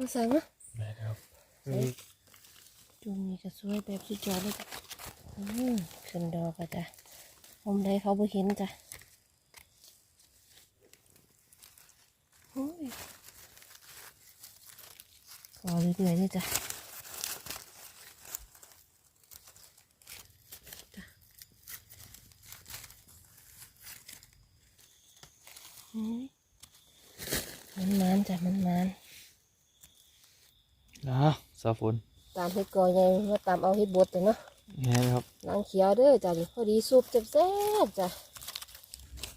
มาสั่งนะได้ครับจุ่มนี่ก็สวยแบบสุดยอดเลยจ้ะอืมขึ้นดอกอะจ้ะผมได้เขาบ่เห็นจ้ะโอ้ยขอเรื่อยๆเลยจ้ะจ้ะเฮ้ยมันมันๆจ้ะมันมันๆ นะสา ฝนตามเห็ดกอใหญ่มาตามเอาเห็ดบดจ้ะเนาะนี่ครับนางเขียวเด้อจ้ะนี่พอดีซุปแซ่บๆจ้ะ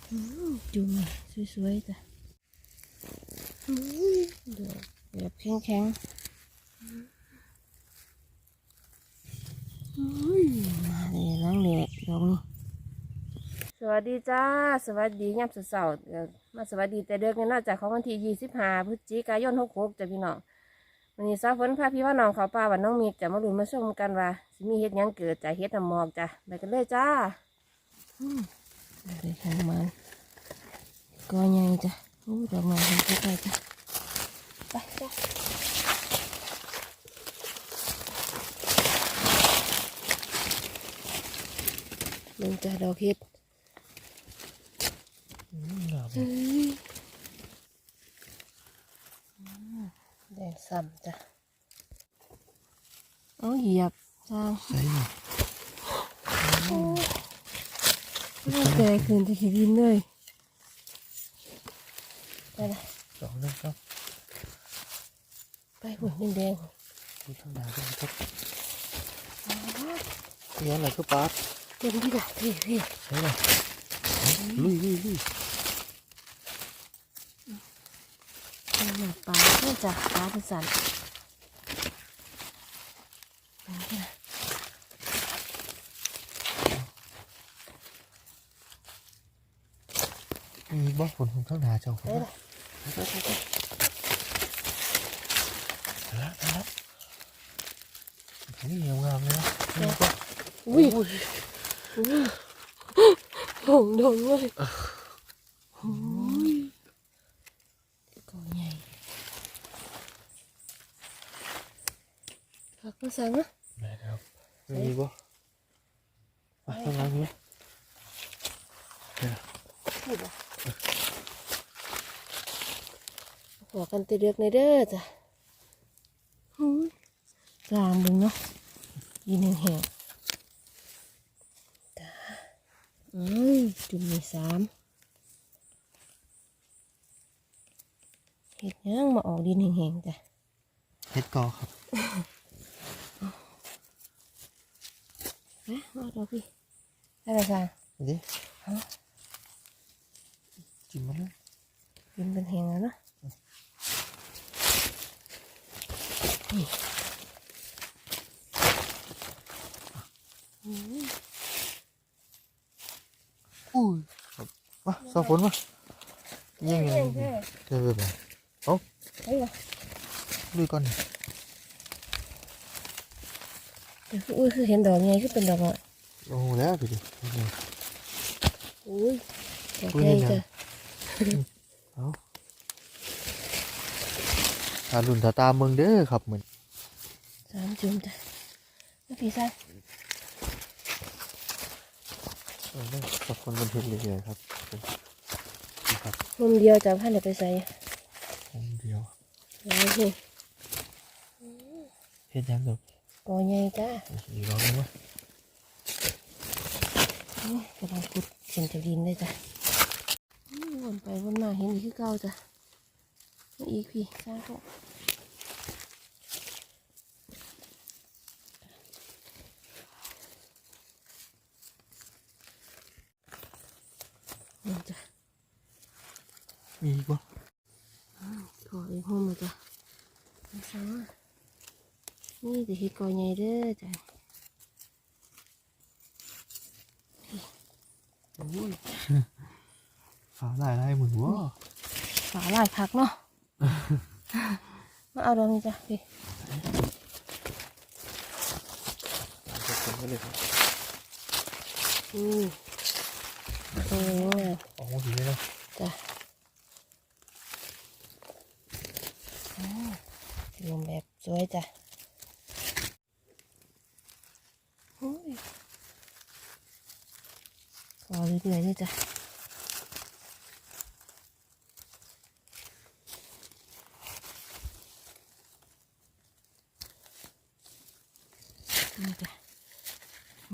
อืมจุ่มสวยๆจ้ะอืมดอกแบบแข็งๆอืมมาเลยล้างแดดดอกนี้สวัสดีจ้า สวัสดียามเสาร์ๆเดี๋ยวมาสวัสดีแต่เดือนกันเนาะจากของวันที่ยี่สิบห้าพฤศจิกายนหกหกจ้ะพี่น้อง วันนี้ซาฝนพาพี่ว่าน้องเขาป่าวันน้องมีจะมาลุ้นมาชมกันว่าสิมีเฮ็ดหยังเกิดจากเฮ็ดน้ำหมอกจ้ะไปกันเลยจ้าอืมไปทางมันก็ใหญ่จ้ะโอ้ดอกไม้เห็นใกล้ๆจ้ะไปจ้ะมึงจ้ะดอกเฮ็ดอืมงามเฮ้ยอืม แดงซ้ำจ้ะเอาเหยียบจ้างใส่หน่อยไม่แก่คืนจะขีดินเลยไปละสองนึงครับไปหุ่นแดงดูทางหน้าด้วยครับเงี้ยอะไรก็ปาดๆเต็มที่ละพี่พี่ใช่เลยลุยลุยลุย เอาหน้า ปลาเพื่อจะปลาเป็นสันไปละมีบ้าฝนของข้างหน้าเจ้าคไปรับละไปไปไปแล้วแล้วนี่งามเลยนะนี่ก็อุ้ยอุ้ยหงดงเลยโอ้ยก็ใหญ่พักมา สั่งนะได้ครับมีบ่ไปข้างหลังนี้นี่บ่หัวกันแติเดือกในเด้อจ้ะหูยกลางดึงเนาะยินแห้งๆจ้าเอ้ยจุ่มมีสามเห็ดหยังมาออกดินแห้งๆจ้ะเฮ็ดกอครับ นะมาดอกพี่อะไรจ้ะดิจิ้มมันเลยดินเป็น แห้งแล้วเนาะนี่อืมอุ้ยครับมาสาฝนมายิงเฮ้ยังยเฮ้ยเจอแบบเอ้าเฮ้ยลุยก่อนเดี๋ยวคืออุ้ยคือเห็นดอกไงคือเป็นดอกอะโอ้แล้วดูดิอุ้ยดอกอุ้ยใหญ่เห็นยังจ้ะเอาตาดุนตาตามเมืองเด้อครับเหมือนสามจุ่มจ้ะมาพี่ซ่าเออเนี่ยกับคนบนเทศเลยๆครับนี่ครับมุมเดียวจ้ะพันเดี๋ยวไปใส่องเดียวแล้วสิเฮ็ดยังดอกก อใหญ่จ้ะอีกรอบนึงวะโอ้ยกำลังขุดเข็นจากดินเลยจ้ะอืมวนไปวนมาเห็นอีกคือเก่าจ้ะมาอีกพี่ซ่าเขานี่จ้ะมีอีกวะขออีกห้องมาจ้ะมาซ่า นี่จะเห็ดกอใหญ่เด้อจ้ะอุ้ยขาลายลายเหมือนวะฝาลายพักเนาะ มาเอาดอกนี้จ้ะพี่จะเป็นก็เลยครับอืมโอ้ยโอ้ดีเลยนะจ้ะโอ้แถจูมแบบสวยจ้ะโอ้ยขอ เรื่อยๆเลยจ้ะนี่จ้ะ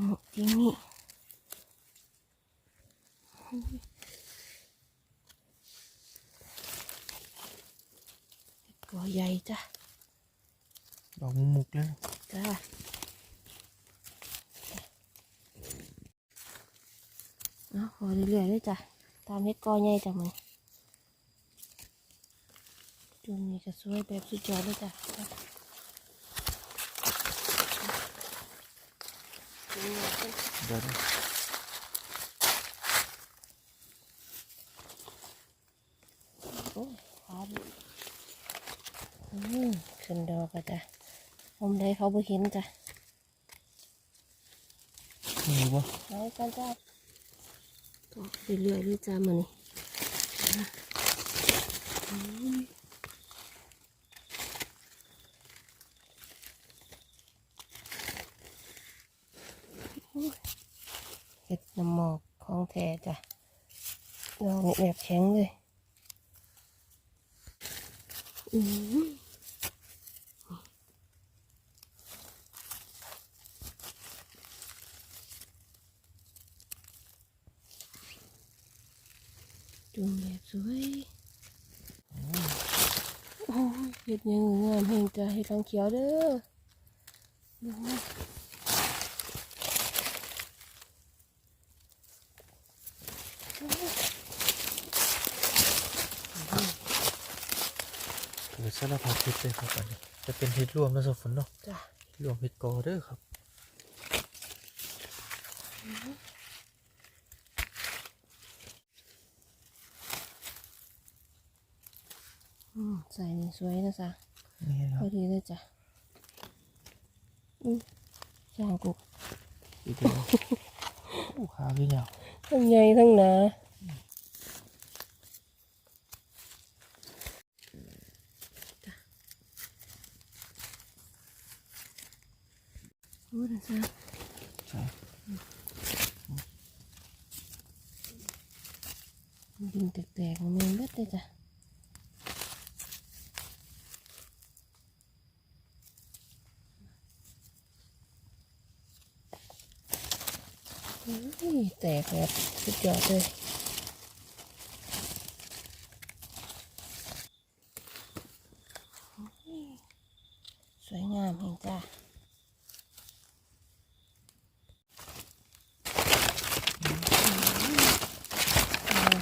หมกจริงนี่ก็ใหญ่จ้ะ ดอกมุกเลย จ้า เอาขอเรื่อยๆเลยจ้ะ ตามเฮ็ดกอใหญ่จ้ะมันจุนนี่ก็สวยแบบสุดยอดเลยจ้ะจุ่มนี่เป็นเดี๋ยวนะโอ้ยขาดอืมขึ้นดอกอะจ้ะผมได้เขาบ่เห็นจ้ะมีบ่ไหนกันจ้ะก็ เรื่อยๆเลยจ้ะมันนี่อืมเห็ดน้ำหมอกของแท้จ้ะดอกนี่แบบแข็งเลย อืม จุ่มแบบสวยโอ้ยเห็ดยังงามเฮงจ้ะเห็ดทองเขียวเด้อดูนะเกิดสารพัดเห็ดเลยครับอันนี้จะเป็นเห็ดรวมนะสฝนเนาะจ้ะเห็ดรวมเห็ดกอเด้อครับ อืมใส่นี่สวยนะจ๊ะนี่คพรับอดีเลยจ้ะอืมช่างกูอีกเดียวโอ้ขาขึ้นยาวทั้งใหญ่ทั้งหนาจ้ะโอ้นะจ๊ะ ใช่ ดินแตกๆมันมีเม็ดเลยจ้ะอุ้ย แตกแบบสุดยอดเลยสวยงามเห็นจ้า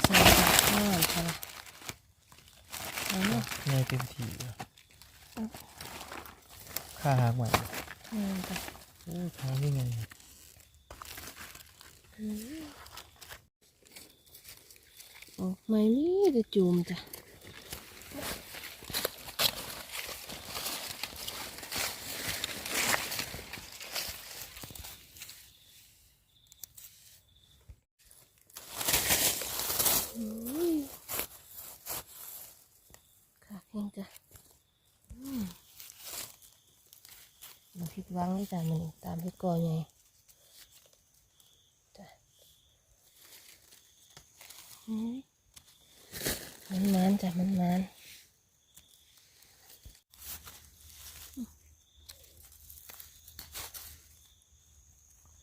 ใส่แบบงามค่ะล่ะเอะแม่เต็มทีเลยขาหางใหม่งามจ้ะโอ้ขานี่ไงก ไม่มีแต่จูมจ้ะอุ้ยขาเองจ้ะอืมมาผิดหวังเลยจ้ะมันตามที่กอไงจ้ะอืม มันมันจ้ะมันมัน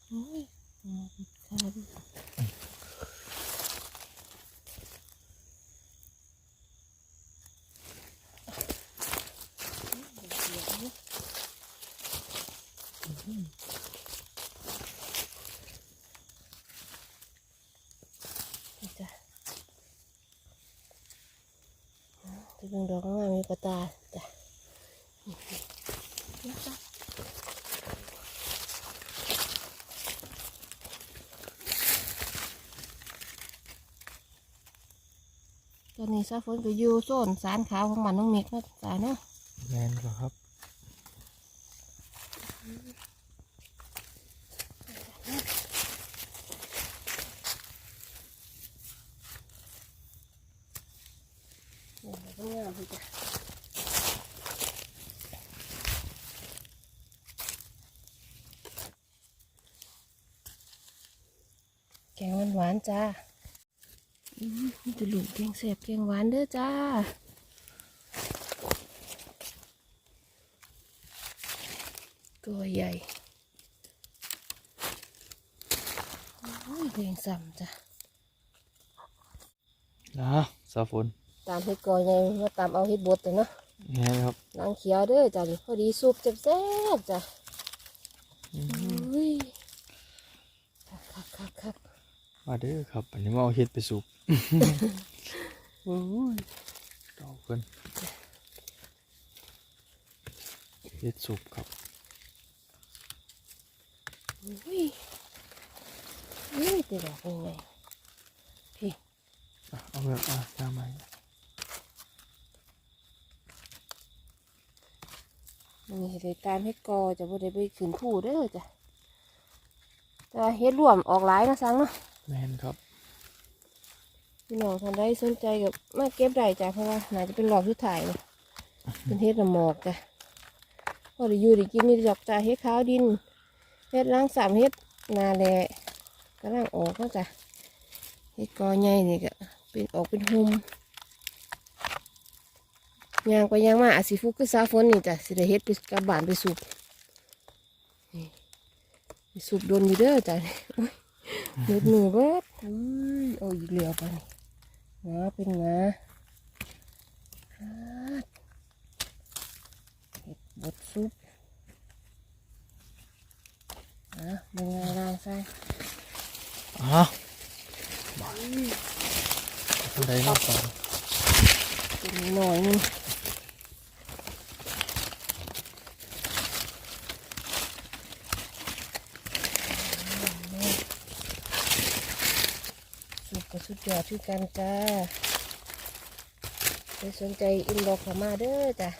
โอ้ยข้าวดินี่จ้ะ จะ เป็นดอกงามมีกระตาจ้ะตอนนี้ซาฝนก็อยู่โซนสารขาวของมันน้องเมกนะจ้าเนาะแมนก็ครับมพี่จ้ะ งหวานๆ จ้าอืมนี่จะหลุมแกงแสบแกงหวานเด้อจ้าตัวใหญ่โอ้ยเพลงซ้ำจ้ะนะสาวฝนตามเฮ็ดกอใหญ่มาตามเอาเฮ็ดบดเลยเนาะแง่ครับนางเขียวเด้อจ้ะนี่พอดีซุปแซ่บๆจ้ะ อืม อุ้ยคักคักคักคัก มาเด้อครับ อันนี้มาเอาเห็ดไปสุกโอ้ยดอกเพิ่นเห็ดสุกครับอุ้ยอุ้ยตีดอกยังไงพี่อะเอาแบบอะตามมามึงเฮ็ดรายการเฮ็ดกอจะบ่ได้ไปขึ้นผู้เด้อจ้ะแต่ว่าเฮ็ดร่วมออกหลายนะสังเนาะ แมนครับพี่น้องท่านใดสนใจกับมาเก็บได้จ้ะเพราะว่าน่าจะเป็นรอบสุดท้ายเลยเป็นเฮ็ดน้ำหมอกจ้ะพอได้อยู่ได้กินนี่ดอกจ้ะเฮ็ดขาวดินเฮ็ดล้างสามเฮ็ดนาแลกำลังออกเนาะจ้ะเฮ็ดกอใหญ่นี่ก็เป็นออกเป็นหุมยางไปยางมาอาจสิฟุกคือสาฝนนี่จ้ะสิได้เฮ็ดไปกลับบานไปสูบนี่ไปสูบโดนอยู่เด้อจ้ะ โอ้ยมืดมือเบิดอุ้ยเอาอีกเหลือไปนี่งาเป็นงาครับเห็ดบดซุปอะเป็นไงล่างไส้อะมาคนใดนอกจากเป็นหน่อยหนึง กกับสุดยอดที่กันจ้าใครสนใจอินบอกเข้ามาเด้อจ้ะ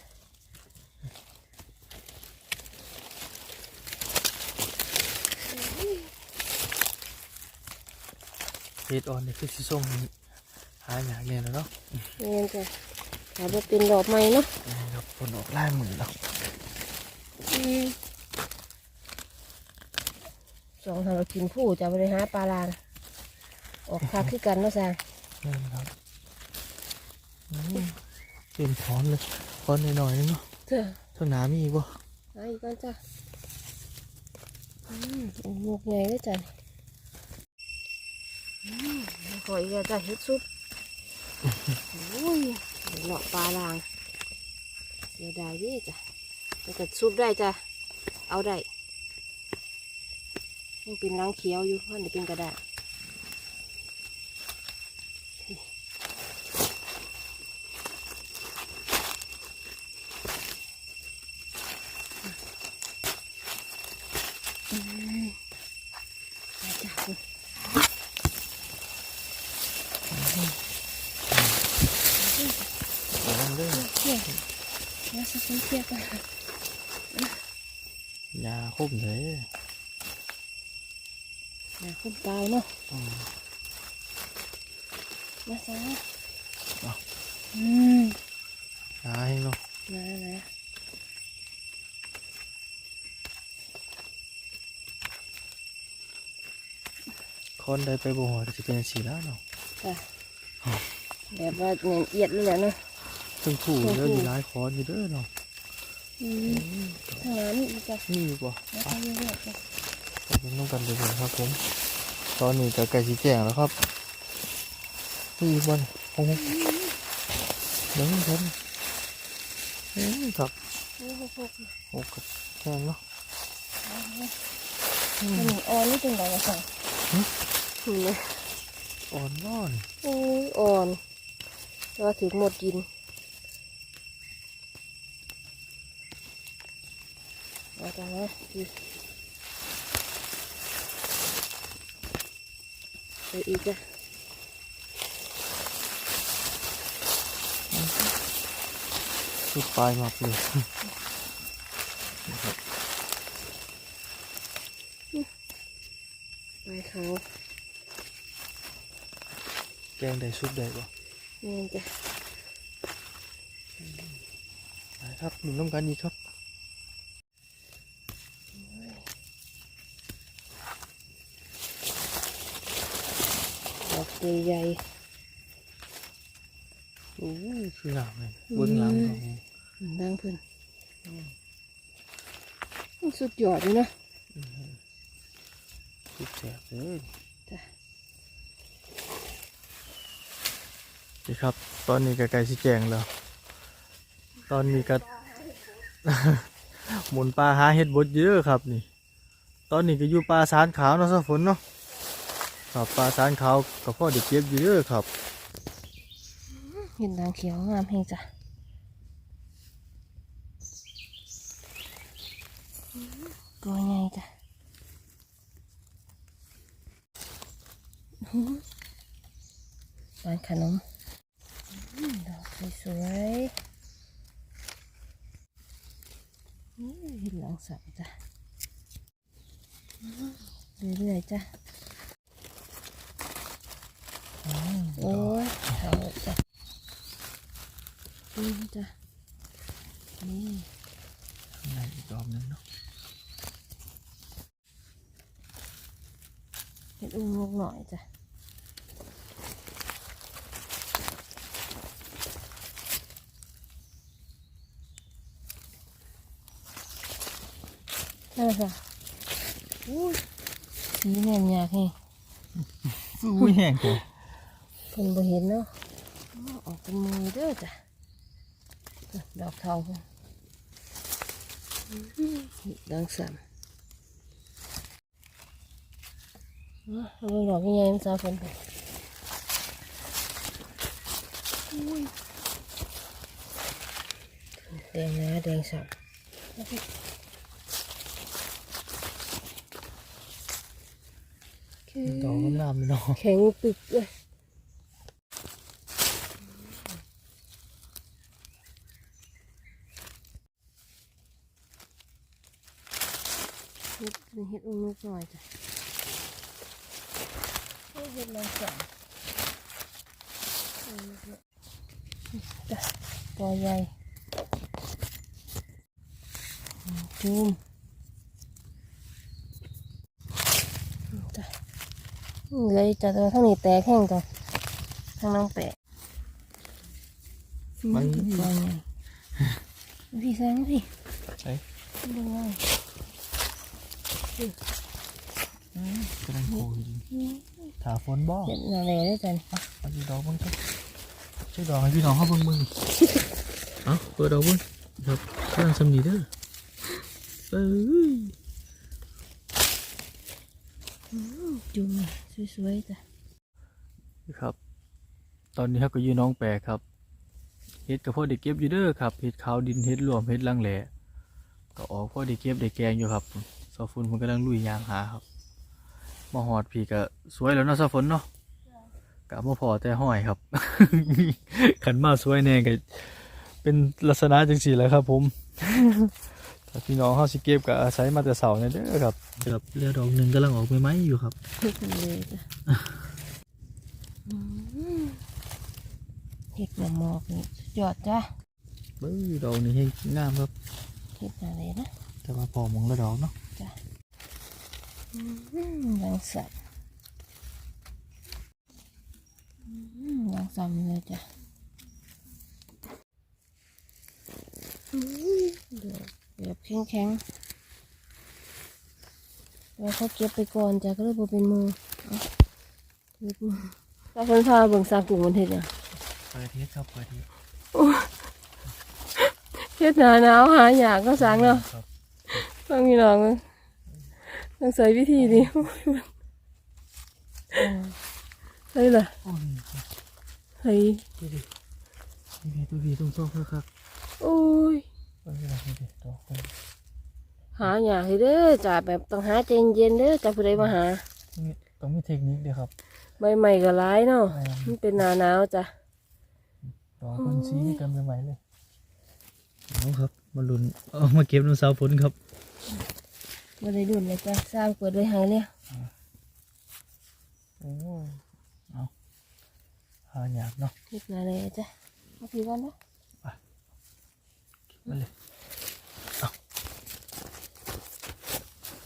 เห็ดอ่อนนี่คือสีส้มหาอย่างเนี่ยแล้วเนาะเงี้ยจ้ะถ้าบ่เป็นดอกไม้เนาะนี่ครับผลออกลายมือแล้วสองทางเรากินผู้จะบริหารปลาลาน ออกคักคือกันเนาะแซงนี่ครับอืมเป็นพร้อนเลยพร้อนหน่อยๆนึงเนาะเถอะเท่าหนามีอีกบ่ไปอีกก่อนจ้ะอืมโอ้หมวกใหญ่เลยจ้ะอืมขออีกแล้วจ้ะเฮ็ดซุปโอ้ยเลาะปลาลางเสียดายเดิจ้ะแต่ก็ซุปได้จ้ะเอาได้ยังเป็นล้างเขียวอยู่เพราะนี่เป็นกระดาษ ไปจ้ะคุณ เดี๋ยวนั่นเด้อ เที่ยงแล้วสักคนเที่ยงกัน ยาคมเลย นะคุณเปล่าเนาะอืมมาซะเอาอืมยาให้เนาะมานะคนใดไปบ่หัวก็จะเป็นสีแล้วเนาะจ้ะแบบว่าเนียนเอียดเลยแหละเนาะซึ่งผู้เยอะอยู่หลายคอนอยู่เด้อเนาะอืมทางนั้นอีกจ้ะนี่อยู่บ่แล้วก็เยอะๆจ้ะไปเป็นต้องกันเลยครับผม ตอนนี้จะใกล้สีแจงแล้วครับนี่อีกวันโอ้โหเดี๋ยวนี้ครับอืมครับนี่พวกพวกโอ้กับแข็งเนาะอันนี้อ่อนนี่เป็นไรอะสั่งนี่นะอ่อนน้อนโอ้ยอ่อนแต่ว่าถึงหมดกินเอาจ้ะนะดี ไปอีกจ้ะสุดปลายมากเลยไปเขาแกงได้สุดได้บ่นี่จ้ะไปครับหนุนต้องการอีกครับ ใหญ่โอ้ยคือหลังเลยเบื้องหลังของๆดังเพิ่นสุดยอดเลยเนาะสุดแสบเลยจ้ะนี่ครับ ตอนนี้ก็ใกล้สิแจงแล้ว ตอนนี้ก็หมุนปลาหาเห็ดบดเยอะครับนี่ ตอนนี้ก็อยู่ปลาสารขาวเนาะสะฝนเนาะ ครับปลาสารขาวก็พ่อเด็กเก็บอยู่เยอะครับเห็นดังเขียวงามเฮงจ้ะตัวใหญ่จ้ะหือร้านขนมอืมดอกสวยๆนี่เห็นหลังสับจ้ะเรื่อยๆจ้ะ โอ้ยเอาจ้ะอืมจ้ะนี่ข้างในอีกรอบนึงเนาะเห็ดอุ้งลูกหน่อยจ้ะนั่นแหละค่ะอุ้ยสีแน่นยากแฮงอุ้แห้งเลย เพิ่นบ่เห็นเนาะอ๋อออกเป็นมือเด้อจ้ะดอกทองเพิ่นอื้อหือดังสามอ๋อเอาดอกใหญ่ๆมันสาวเพิ่นไปอุ้ยแดงนะแดงสามดอกงามๆเลยเนาะแข็งปึกเลยเฮ็ดเป็นเฮ็ดอุ้งลูก หน่อยจ้ะเฮ็ดเฮ็ดลองสั่งจ้ะตัวใหญ่จุ่มจ้ะนี่เลยจะตัวทั้งนี้แตกแห้งจ้ะทั้งน้องแปะไปตัวใหญ่พี่แซงพี่ใช่ดูไง กำลังโคจริงถาฝนบ่เห็นอะไรได้จันมาดูดอกเบ้างครับช่วยดอกให้พี่น้องเขาเบิ่งเบิ่งเอ้าเปิดดอกเบิ่งครับเครื่องสำนีเด้อเอ้ยจุ่มสวยๆจ้ะครับ ตอนนี้เขาก็อยู่หน้องแปรครับเฮ็ดกับพ่อได้เก็บอยู่เด้อครับเฮ็ดขาวดินเฮ็ดรวมเฮ็ดลังแหล่ก็ออกพ่อได้เก็บได้แกงอยู่ครับซอฟุนมันกำลังลุยยางหาครับ มาหอดพี่ก็สวยแล้วเนาะซอฝนเนาะกะมาพอแต่ห้อยครับ ขันมาสวยแน่ก็เป็นลักษณะจังสี่แหละครับผมถ้าพี่น้องเขาสิเก็บก็อาศัยมาแต่เสาเนี่ยเด้อครับครับเรือดอกหนึ่งกำลังออกใหม่ๆอยู่ครับเลยจ้ะอืมเห็ดหมอกหมอกนี่สุดยอดจ้ะเบ้ยดอกนี้ให้งามครับเห็ดอะไรนะแต่ว่าพอมองละดอกเนาะอืม รังสัตว์อืมรังสัตว์เลยจ้ะอืมเดี๋ยวแบบแข็งๆแล้วเขาเก็บไปก่อนจ้ะก็เลยบ่เป็นมือเอาเก็บมือถ้าคนพาเบิ่งซากุ่งมันเห็ดเนี่ยเปิดเทสครับเปิดเทสเฮ็ดหนาหนาวหาอยากก็สั่งเนาะครับต้องมีน้องเอ้ย ต้องใส่วิธีนี้เฮ้ยล่ะโอ้ยเฮ้ยดูดินี่ดูดิตรงโซ่ครับโอ้ยเปิดอะไรดูดิดอกคนหาอย่ากให้เด้อจ้าแบบต้องหาใจเย็นๆเด้อจ้าผู้ใดมาหาต้องมีเทคนิคเดียวครับใหม่ๆก็ร้ายเนาะมันเป็นหนาหนาวจ้ะดอคนชี้กันใหม่เลยเอาครับมาลุนเอามาเก็บน้ำสาวฝนครับ ม่ได้ดุนเลยจ้ะสร้างเปิดไวยหายเลยโอ้เอาหาหยาบเนาะเล็กนอะไรจ้ะเอาผีก่อนเนาะไปมาเลยเอา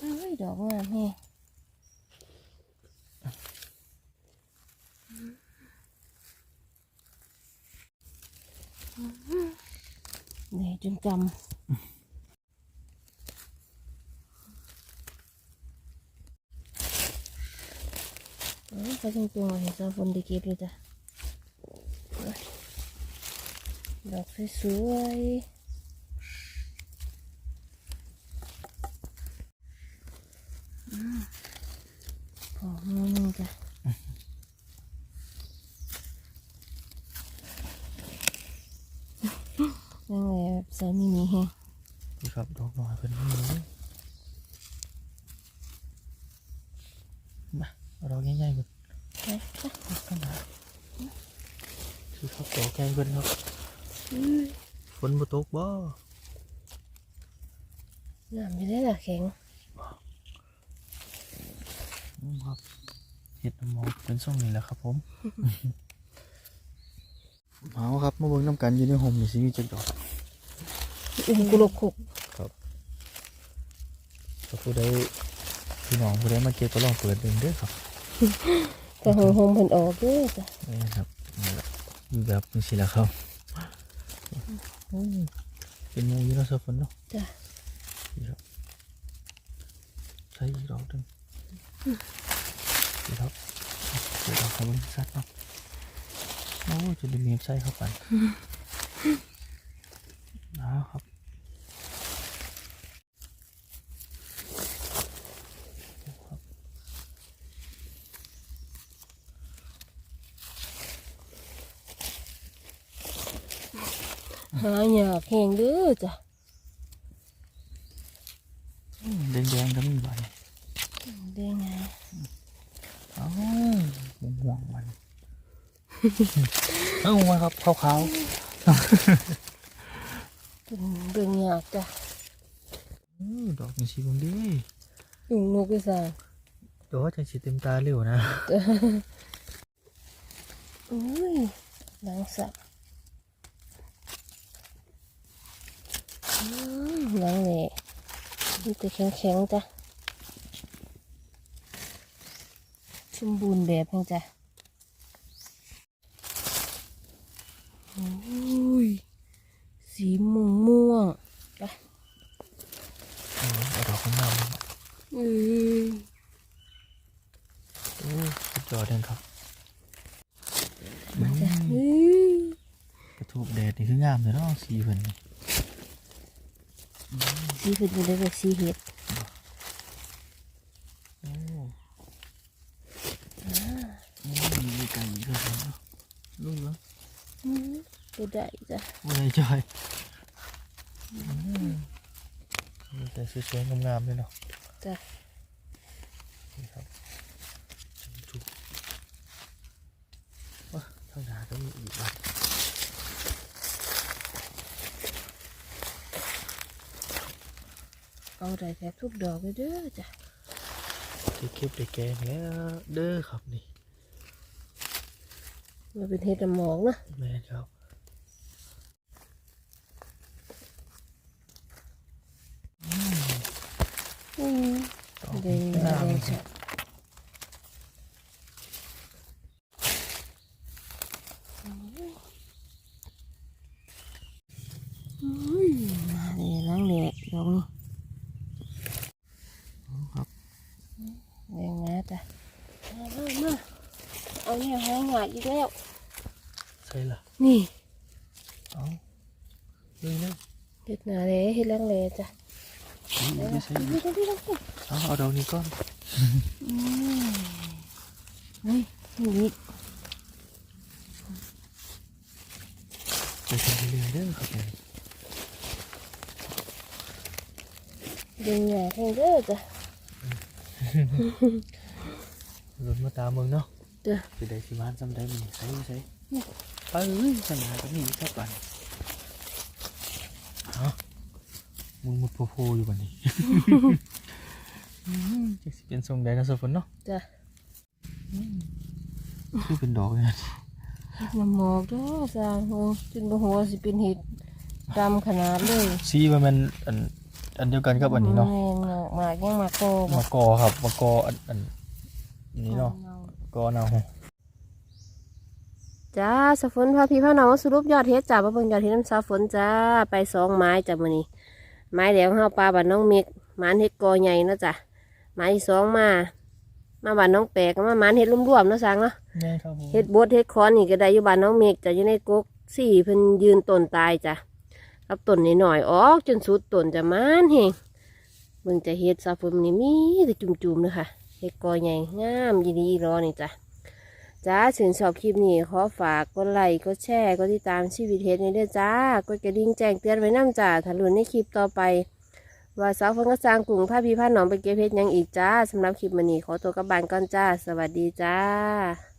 อ้ยดอกงามแฮะเหนื่ยจนจำ ก็ยเขาจงตัวเห็นซาฟนดีเก็บเลยจ้ะดอกสวยๆอืมพอมือหนึงจ้ะ นั่นแหละใส่มินิแฮง นี่ครับดอกหน่อยเพิ่นนี่เลยมาเอาดอกใหญ่ๆก่อน ไปไป ข้างหน้าคือครับดอกใหญ่ เพิ่นครับฝนบ่ตกบ่น้ำไม่ได้ละแข็งอืมครับเห็ดน้ำหมอกเป็นช่วงนี้แหละครับ ผมเอาครับมาเบิ่งน้ำกันอยู่ในห่มนี่สิมีจักดอกอุ้มกุลกขุกถ้าผู้ใดพี่น้องผู้ใดมาเก็บก็ลองเปิดเบิ่งเด้อครับแต่หงหงเพิ่นออกเด้อจ้ะนี่ครับนี่แหละ อยู่แบบนี้สิแหละครับโอ้ยเป็นหมูอยู่เนาะเสฝนเนาะจ้ะนี่ครับใช้อีกดอกหนึงนี่ครับเดี๋ยวเราเข้าไปสัดเนาะโอ้ยจะได้เมียบใส่เข้าไปนะครับ หาหยากแห้งเด้อจ้ะอืมแดงๆก็มีใบเด้งไงอ้าวม่วงๆมันเอ้ามาครับขาวเป็นเบิ่งหยากจ้ะๆอื้อดอกนี่สิเบิ่งดิอุ้งนกอีสานดอกจังสิเต็มตาเร็วนะ อุ้ยหลังสับอืมหลังแหล่ มันจะแข็งๆจ้ะสมบูรณ์แบบแฮงจ้ะอุ้ยสีม่วงม่วงๆไปเออเอาดอกข้างหน้ามาอืมโอ้ยสุดยอดเลยครับมาจ้ะอืมกระทูบแดดนี่คืองามเลยเนาะสีเพิ่นนี่ สีเพิ่นเป็นแบบสีเห็ดโอ้โอ้ยมีไก่อีกแล้วเนาะลูกเหรออืมก็ได้จ้ะโอ้ยจอยอืมมีแต่สวยๆงามๆเลยเนาะจ้ะนี่ครับจุ๊บว้าเท่าหนาก็มีอีกบ้าง เอาได้แทบทุกดอกเลยเด้อจ้ะได้เก็บได้แกงแล้วเด้อครับนี่มาเป็นเห็ดน้ำหมอกนะแม่นครับอืมดอกเด้งหน้าแดมังนจ้ะอุ้ยมาเลยล้างแดดดอกนี้ ครับ แดงนะจ้ะมามามาเอาเนี่ยหางหยาดอีกแล้ว ใช่ล่ะ นี่ เอาเลยเลย เห็ดหนาเลยเห็ดล้างแดดจ้ะ เอาเดี๋ยวไม่นะใช่เดี๋ยวเดี๋ยวเดี๋ยวเดี๋ยวเอาเอาดอกนี้ก่อนอืมเฮ้ย มาตามมึงเนาะจ้ะจะได้สิมานจำได้มั้ยใส่ใส่ไปเอ้ยสนาก็มีสักวันฮะมึงมุดโพโพอยู่วันนี้อืมจะสิเป็นทรงใดนะสฟนเนาะจ้ะคือเป็นดอกเลยนะเห็ดน้ำหมอกเด้อสร้างเฮงจนบ่หัวาสิเป็นเห็ดดำขนาดเลยซีมันเป็นอันอันเดียวกันกับอันนี้เนาะแม่นอกมากยังมาโกบ่มะกอครับมะกออันอันอันนี้เนาะกอเนาจ้าสาวฝนพาพี่พาน้องมาสรุปยอดเฮ็ดจ้ามาเบิ่งยอดเฮ็ดน้ำสาวฝนจ้าไปสองไม้จ้ามื้อนี้ ไม้แหลวเฮาปลาบ้านน้องเมกหมานเฮ็ดกอใหญ่เนาะจ้ะไม้ที่สองมา มาบ้านน้องแปลกก็มาหมานเฮ็ดรวมๆเนาะสังเนาะแม่ครับผมเฮ็ดบดเฮ็ดคอนนี่ก็ได้อยู่บ้านน้องเมกจ้ะอยู่ในกกสี่เพิ่นยืนต้นตายจ้ะรับต้นนิดหน่อยๆออกจนสุดต้นจะมานเฮงเบิ่งจะเฮ็ดสาวฝนนี่มีแต่จุ่มๆเนาะค่ะเฮ็ดกอใหญ่งามยินดีรอนี่จ้ะ จ้าถึงชอบคลิปนี้ขอฝากกดไลค์กดแชร์กดติดตามชีวิตเฮ็ดในเด้อจ้ากดกระดิ่งแจ้งเตือนไว้น้ำจ้าถ้าลุ้นในคลิปต่อไป ว่าสาวเพิ่งก็สร้างกลุ่มผ้าพีผ้าหนองไปเก็บเฮ็ดยังอีกจ้าสำหรับคลิปมันนี้ขอตัวกลับบ้านก่อนจ้า สวัสดีจ้า